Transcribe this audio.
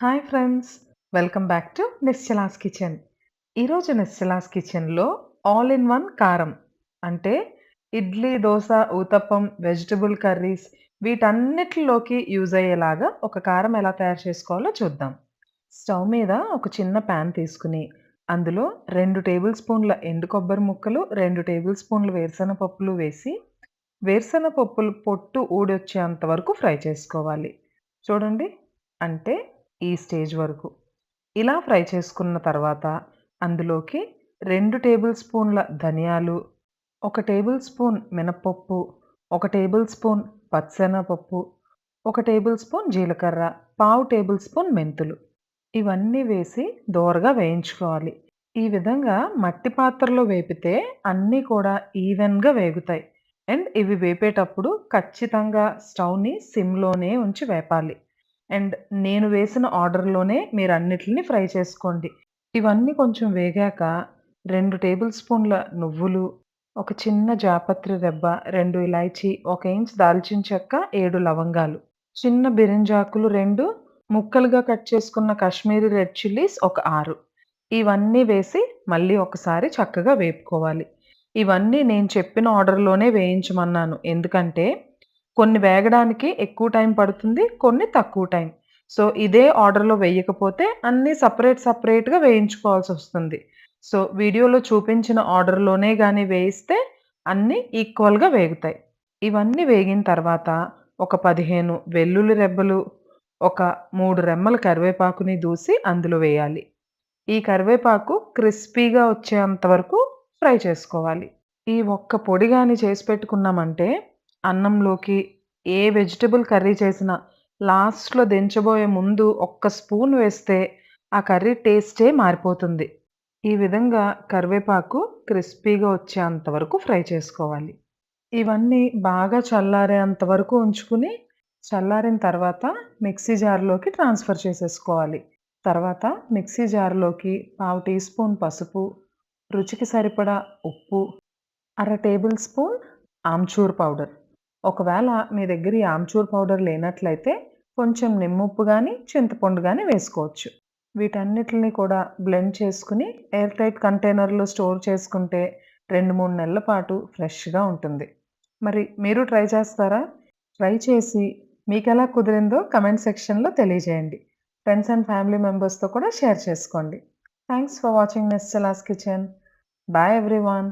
Hi friends welcome back to Nischala's kitchen. ఈరోజు నిశ్చలాస్ కిచెన్లో all in one కారం అంటే ఇడ్లీ దోశ ఊతప్పం వెజిటబుల్ కర్రీస్ వీటన్నిటిలోకి యూజ్ అయ్యేలాగా ఒక కారం ఎలా తయారు చేసుకోవాలో చూద్దాం. స్టవ్ మీద ఒక చిన్న ప్యాన్ తీసుకుని అందులో రెండు టేబుల్ స్పూన్ల ఎండు కొబ్బరి ముక్కలు రెండు టేబుల్ స్పూన్ల వేరుశెనగ పప్పులు వేసి వేరుశెనగ పప్పులు పొట్టు ఊడొచ్చేంత వరకు ఫ్రై చేసుకోవాలి. చూడండి అంటే ఈ స్టేజ్ వరకు. ఇలా ఫ్రై చేసుకున్న తర్వాత అందులోకి రెండు టేబుల్ స్పూన్ల ధనియాలు ఒక టేబుల్ స్పూన్ మినపప్పు ఒక టేబుల్ స్పూన్ పచ్చెనపప్పు ఒక టేబుల్ స్పూన్ జీలకర్ర పావు టేబుల్ స్పూన్ మెంతులు. ఇవన్నీ వేసి దోరగా వేయించుకోవాలి. ఈ విధంగా మట్టి పాత్రలో వేపితే అన్నీ కూడా ఈవెన్గా వేగుతాయి. అండ్ ఇవి వేపేటప్పుడు ఖచ్చితంగా స్టవ్ని సిమ్లోనే ఉంచి వేపాలి. అండ్ నేను వేసిన ఆర్డర్‌లోనే మీరన్నిటిని ఫ్రై చేసుకోండి. ఇవన్నీ కొంచెం వేగాక రెండు టేబుల్ స్పూన్ల నువ్వులు, ఒక చిన్న జాపత్రి రెబ్బ, రెండు ఇలాచీ, ఒక ఇంచ్ దాల్చిన చెక్క, ఏడు లవంగాలు, చిన్న బిరింజాకులు రెండు ముక్కలుగా కట్ చేసుకున్న కాశ్మీరీ రెడ్ చిల్లీస్ ఒక ఆరు ఇవన్నీ వేసి మళ్ళీ ఒకసారి చక్కగా వేపుకోవాలి. ఇవన్నీ నేను చెప్పిన ఆర్డర్‌లోనే వేయించమన్నాను. ఎందుకంటే కొన్ని వేగడానికి ఎక్కువ టైం పడుతుంది. కొన్ని తక్కువ టైం. సో, ఇదే ఆర్డర్‌లో వేయకపోతే అన్నీ సపరేట్గా వేయించుకోవాల్సి వస్తుంది సో, వీడియోలో చూపించిన ఆర్డర్‌లోనే కానీ వేయిస్తే అన్నీ ఈక్వల్‌గా వేగుతాయి. ఇవన్నీ వేగిన తర్వాత ఒక 15 వెల్లుల్లి రెబ్బలు, ఒక మూడు రెమ్మల కరివేపాకుని దూసి అందులో వేయాలి. ఈ కరివేపాకు క్రిస్పీగా వచ్చేంత వరకు ఫ్రై చేసుకోవాలి. ఈ ఒక్క పొడి కానీ చేసి పెట్టుకున్నామంటే అన్నంలోకి ఏ వెజిటబుల్ కర్రీ చేసినా లాస్ట్‌లో దించబోయే ముందు ఒక్క స్పూన్ వేస్తే ఆ కర్రీ టేస్టే మారిపోతుంది. ఈ విధంగా కరివేపాకు క్రిస్పీగా వచ్చేంత వరకు ఫ్రై చేసుకోవాలి. ఇవన్నీ బాగా చల్లారేంత వరకు ఉంచుకుని, చల్లారిన తర్వాత మిక్సీ జార్‌లోకి ట్రాన్స్‌ఫర్ చేసేసుకోవాలి. తర్వాత మిక్సీ జార్‌లోకి పావు టీ స్పూన్ పసుపు, రుచికి సరిపడా ఉప్పు, అర టేబుల్ స్పూన్ ఆమ్చూర్ పౌడర్. ఒకవేళ మీ దగ్గర ఈ ఆమ్చూర్ పౌడర్ లేనట్లయితే కొంచెం నిమ్ముప్పు కానీ చింతపండు కానీ వేసుకోవచ్చు. వీటన్నిటిని కూడా బ్లెండ్ చేసుకుని ఎయిర్ టైట్ కంటైనర్‌లో స్టోర్ చేసుకుంటే 2, 3 నెలల పాటు ఫ్రెష్‌గా ఉంటుంది. మరి మీరు ట్రై చేస్తారా? ట్రై చేసి మీకు ఎలా కుదిరిందో కమెంట్ సెక్షన్‌లో తెలియజేయండి. ఫ్రెండ్స్ అండ్ ఫ్యామిలీ మెంబర్స్‌తో కూడా షేర్ చేసుకోండి. Thanks for watching Nischala's kitchen. Bye everyone